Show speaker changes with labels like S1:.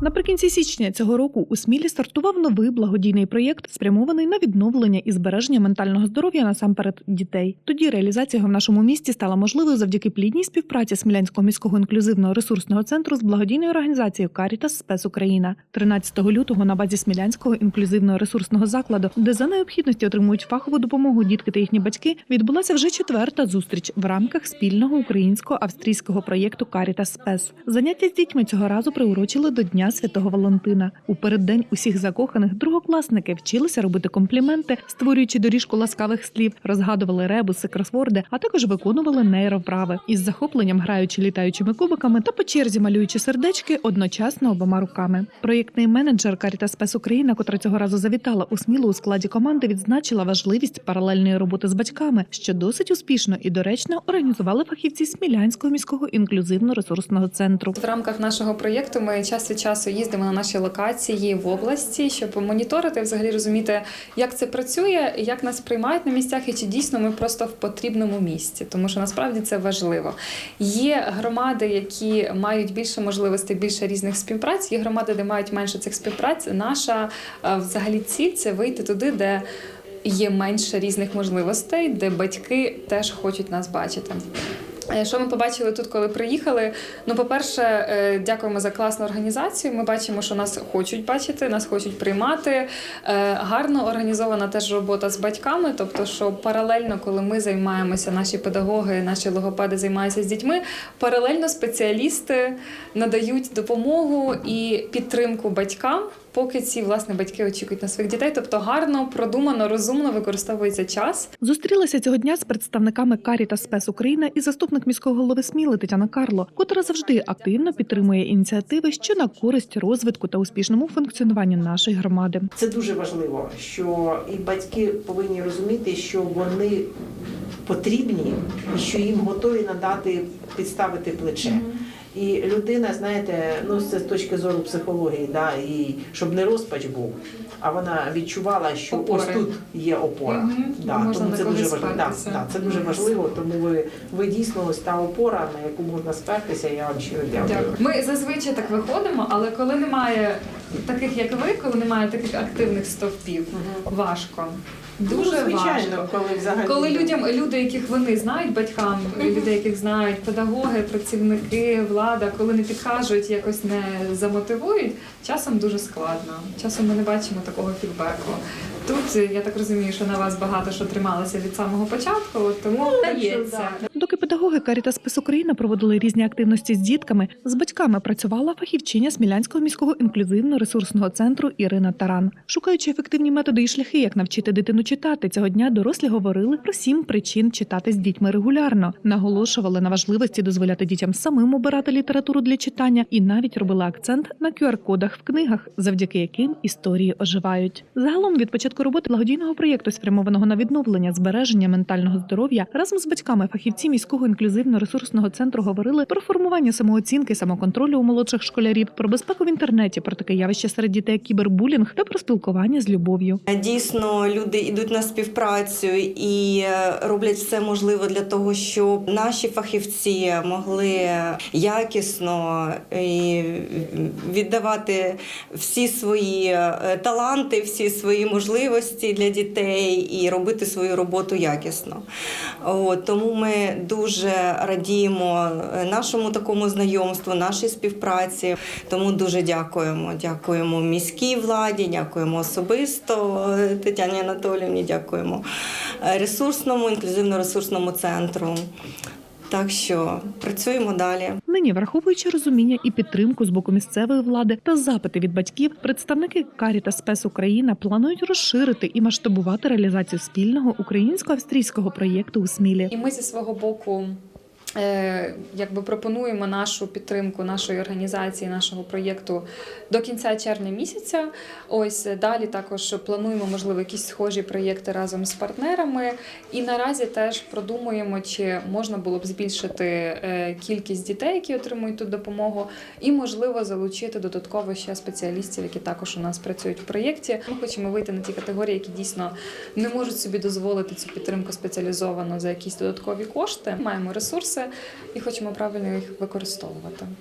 S1: Наприкінці січня цього року у Смілі стартував новий благодійний проєкт, спрямований на відновлення і збереження ментального здоров'я насамперед дітей. Тоді реалізація його в нашому місті стала можливою завдяки плідній співпраці Смілянського міського інклюзивного ресурсного центру з благодійною організацією Карітас Спес Україна. 13 лютого на базі Смілянського інклюзивного ресурсного закладу, де за необхідності отримують фахову допомогу дітки та їхні батьки, відбулася вже четверта зустріч в рамках спільного українсько-австрійського проєкту Карітас Спес. Заняття з дітьми цього разу приурочили до Дня Святого Валентина. У переддень усіх закоханих другокласники вчилися робити компліменти, створюючи доріжку ласкавих слів, розгадували ребуси, кросворди, а також виконували нейровправи із захопленням граючи літаючими кубиками та по черзі малюючи сердечки одночасно обома руками. Проєктний менеджер Каріта Спес Україна, котра цього разу завітала у Смілу у складі команди, відзначила важливість паралельної роботи з батьками, що досить успішно і доречно організували фахівці Смілянського міського інклюзивно-ресурсного центру.
S2: В рамках нашого проєкту ми час від часу їздимо на наші локації в області, щоб моніторити, взагалі розуміти, як це працює, як нас приймають на місцях, і чи дійсно ми просто в потрібному місці, тому що насправді це важливо. Є громади, які мають більше можливостей, більше різних співпраць. Є громади, де мають менше цих співпраць. Наша е, взагалі ціль це вийти туди, де є менше різних можливостей, де батьки теж хочуть нас бачити. Е, Що ми побачили тут, коли приїхали? Ну, по-перше, е, дякуємо за класну організацію. Ми бачимо, що нас хочуть бачити, нас хочуть приймати. Е, Гарно організована теж робота з батьками, тобто, що паралельно, коли ми займаємося, наші педагоги, наші логопеди займаються з дітьми, паралельно спеціалісти надають допомогу і підтримку батькам. Поки ці власне батьки очікують на своїх дітей, тобто гарно, продумано, розумно використовується час.
S1: Зустрілася цього дня з представниками Каріта Спес Україна і заступник міського голови Сміли Тетяна Карло, котра завжди активно підтримує ініціативи, що на користь розвитку та успішному функціонуванню нашої громади.
S3: Це дуже важливо, що і батьки повинні розуміти, що вони потрібні і що їм готові надати підставити плече. І людина, знаєте, ну це з точки зору психології, да, і щоб не розпач був, а вона відчувала, що
S2: Опори.
S3: ось тут є опора.
S2: Угу.
S3: Да,
S2: Можна
S3: тому це дуже важливо. Да, да, це дуже важливо, тому ви, ви дійсно ось та опора, на яку можна спертися. Я вам щиро дякую.
S2: Дякую. Ми зазвичай так виходимо, але коли немає таких, як ви, коли немає таких активних стовпів, важко. Дуже
S3: ну, звичайно,
S2: важко.
S3: коли взагалі
S2: Коли людям, люди, яких вони знають, батькам, людей, яких знають, педагоги, працівники, влада, коли не підкажуть, якось не замотивують, часом дуже складно. Часом ми не бачимо такого фідбеку. Тут я так розумію, що на вас багато що трималося від самого початку, тому вдається.
S1: Доки педагоги Каріта Спес Україна проводили різні активності з дітками, з батьками працювала фахівчиня Смілянського міського інклюзивно-ресурсного центру Ірина Таран. Шукаючи ефективні методи і шляхи, як навчити дитину читати, цього дня дорослі говорили про сім причин читати з дітьми регулярно, наголошували на важливості дозволяти дітям самим обирати літературу для читання і навіть робили акцент на QR-кодах в книгах, завдяки яким історії оживають. Загалом від початку роботи благодійного проєкту, спрямованого на відновлення збереження ментального здоров'я, разом з батьками фахівці міського інклюзивно-ресурсного центру говорили про формування самооцінки, самоконтролю у молодших школярів, про безпеку в інтернеті, про таке явище серед дітей кібербулінг та про спілкування з любов'ю.
S4: Дійсно, люди йдуть на співпрацю і е, роблять все можливе для того, щоб наші фахівці могли якісно і віддавати всі свої е, таланти, всі свої можливості для дітей і робити свою роботу якісно. От, тому ми дуже радіємо е, нашому такому знайомству, нашій співпраці. Тому дуже дякуємо. Дякуємо міській владі, дякуємо особисто е, Тетяні Анатоліївні, дякуємо е, ресурсному, інклюзивно-ресурсному центру. Так що працюємо далі.
S1: Нині, враховуючи розуміння і підтримку з боку місцевої влади та запити від батьків, представники Каріта Спес Україна планують розширити і масштабувати реалізацію спільного українсько-австрійського проєкту у Смілі.
S2: І ми зі свого боку. Е, Якби пропонуємо нашу підтримку нашої організації, нашого проєкту до кінця червня місяця. Ось далі також плануємо, можливо, якісь схожі проєкти разом з партнерами. І наразі теж продумуємо, чи можна було б збільшити е, кількість дітей, які отримують тут допомогу, і можливо залучити додатково ще спеціалістів, які також у нас працюють в проєкті. Ми хочемо вийти на ті категорії, які дійсно не можуть собі дозволити цю підтримку спеціалізовану за якісь додаткові кошти. Маємо і хочемо правильно їх використовувати.